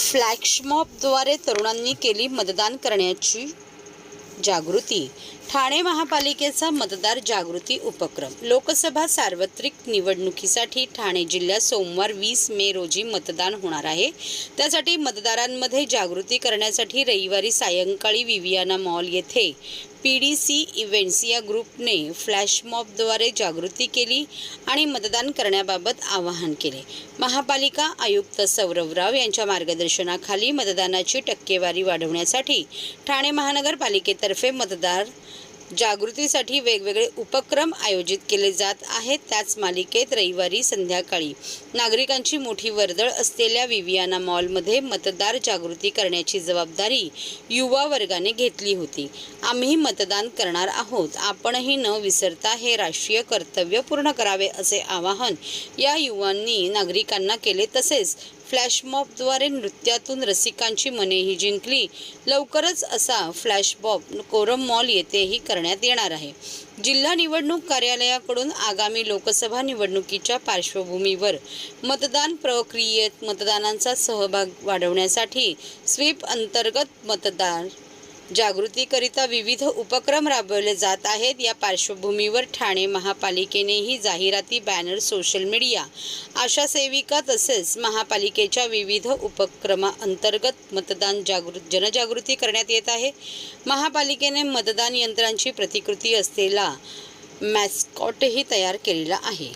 फ्लॅशमॉबद्वारे तरुणांनी केली मतदान करण्याची जागृती. ठाणे महापालिकेचा मतदार जागृती उपक्रम. लोकसभा सार्वत्रिक निवडणुकीसाठी ठाणे जिल्ह्यात सोमवार वीस मे रोजी मतदान होणार आहे. त्यासाठी मतदारांमध्ये जागृती करण्यासाठी रविवारी सायंकाळी विवियाना मॉल येथे पी डी सी इव्हेंट्स या ग्रुपने फ्लॅशमॉबद्वारे जागृती केली आणि मतदान करण्याबाबत आवाहन केले. महापालिका आयुक्त सौरव राव यांच्या मार्गदर्शनाखाली मतदानाची टक्केवारी वाढवण्यासाठी ठाणे महानगरपालिकेतर्फे मतदार जागृतीसाठी वेगवेगळे उपक्रम आयोजित केले जात आहेत. त्याच मालिकेत रविवारी संध्याकाळी नागरिकांची मोठी वर्दळ असलेल्या विवियाना मॉलमध्ये मतदार जागृती करण्याची जबाबदारी युवा वर्गाने घेतली होती. आम्ही मतदान करणार आहोत. आपणही न विसरता हे राष्ट्रीय कर्तव्य पूर्ण करावे असे आवाहन या युवांनी नागरिकांना केले. तसेच फ्लॅशमॉबद्वारे नृत्यातून रसिकांची मनेही जिंकली. लवकरच असा फ्लॅशमॉब कोरम मॉल येथेही करण्यात येणार आहे. जिल्हा निवडणूक कार्यालयाकडून आगामी लोकसभा निवडणुकीच्या पार्श्वभूमीवर मतदान प्रक्रियेत मतदानांचा सहभाग वाढवण्यासाठी स्वीप अंतर्गत मतदार जागृतीकरिता विविध उपक्रम राबवले जात आहेत. या पार्श्वभूमीवर ठाणे महापालिकेनेही जाहिराती बॅनर सोशल मीडिया आशा सेविका तसेच महापालिकेच्या विविध उपक्रमाअंतर्गत मतदान जागृत जनजागृती करण्यात येत आहे. महापालिकेने मतदान यंत्रांची प्रतिकृती असलेला मॅस्कॉटही तयार केलेला आहे.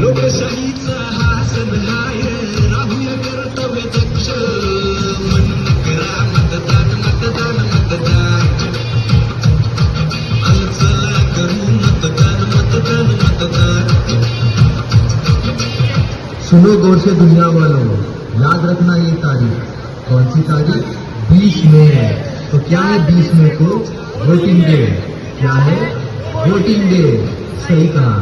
लोकशाहीचा हा सण हाय राहूया कर्तव्य दक्ष. म्हणून करा मतदान मतदान मतदान. चला करू मतदान मतदान मतदान. सुनो गौर से दुनिया वालों, याद रखना ये तारीख। कौन सी तारीख? 20 मई है तो क्या है 20 मई को? वोटिंग डे क्या है? वोटिंग डे सही कहा।